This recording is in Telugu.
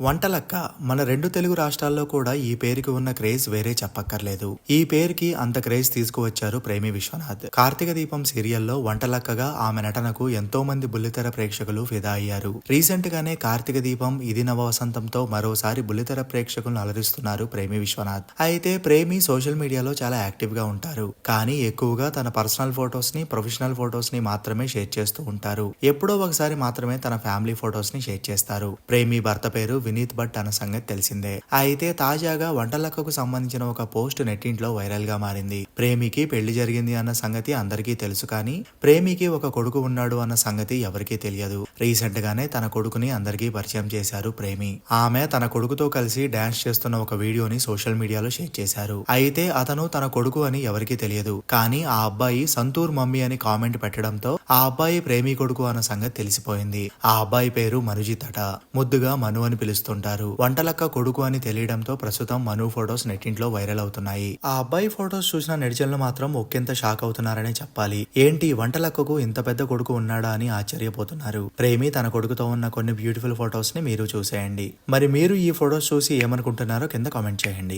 వంటలక్క మన రెండు తెలుగు రాష్ట్రాల్లో కూడా ఈ పేరుకి ఉన్న క్రేజ్ వేరే చెప్పక్కర్లేదు. ఈ పేరుకి అంత క్రేజ్ తీసుకువచ్చారు ప్రేమి విశ్వనాథ్. కార్తీక దీపం సీరియల్లో వంటలక్కగా ఆమె నటనకు ఎంతో మంది బుల్లితెర ప్రేక్షకులు ఫిదా అయ్యారు. రీసెంట్ గానే కార్తీక దీపం ఇది నవసంతంతో మరోసారి బుల్లితెర ప్రేక్షకులను అలరిస్తున్నారు ప్రేమి విశ్వనాథ్. అయితే ప్రేమి సోషల్ మీడియాలో చాలా యాక్టివ్గా ఉంటారు. కానీ ఎక్కువగా తన పర్సనల్ ఫొటోస్ని ప్రొఫెషనల్ ఫొటోస్ని మాత్రమే షేర్ చేస్తూ ఉంటారు. ఎప్పుడో ఒకసారి మాత్రమే తన ఫ్యామిలీ ఫొటోస్ని షేర్ చేస్తారు. ప్రేమి భర్త పేరు వినీత్ భట్ అన్న సంగతి తెలిసిందే. అయితే తాజాగా వంటలక్కకు సంబంధించిన ఒక పోస్ట్ నెట్టింట్లో వైరల్గా మారింది. ప్రేమికి పెళ్ళి జరిగింది అన్న సంగతి అందరికీ తెలుసు కానీ ప్రేమికి ఒక కొడుకు ఉన్నాడు అన్న సంగతి ఎవరికీ తెలియదు. రీసెంట్ గానే తన కొడుకుని అందరికీ పరిచయం చేశారు ప్రేమి. ఆమె తన కొడుకుతో కలిసి డాన్స్ చేస్తున్న ఒక వీడియోని సోషల్ మీడియాలో షేర్ చేశారు. అయితే అతను తన కొడుకు అని ఎవరికీ తెలియదు. కానీ ఆ అబ్బాయి సంతూర్ మమ్మీ అని కామెంట్ పెట్టడంతో ఆ అబ్బాయి ప్రేమి కొడుకు అన్న సంగతి తెలిసిపోయింది. ఆ అబ్బాయి పేరు మనుజిత్ అట ముద్దుగా మను అని చేస్తుంటారు వంటలక్క కొడుకు అని తెలియడంతో ప్రస్తుతం మను ఫొటోస్ నెట్టింట్లో వైరల్ అవుతున్నాయి. ఆ అబ్బాయి ఫొటోస్ చూసిన నెటిజన్లు మాత్రం ఒక్కెంత షాక్ అవుతున్నారనే చెప్పాలి. ఏంటి వంటలక్కకు ఇంత పెద్ద కొడుకు ఉన్నాడా అని ఆశ్చర్యపోతున్నారు. ప్రేమి తన కొడుకుతో ఉన్న కొన్ని బ్యూటిఫుల్ ఫొటోస్ని మీరు చూసేయండి. మరి మీరు ఈ ఫొటోస్ చూసి ఏమనుకుంటున్నారో కింద కామెంట్ చేయండి.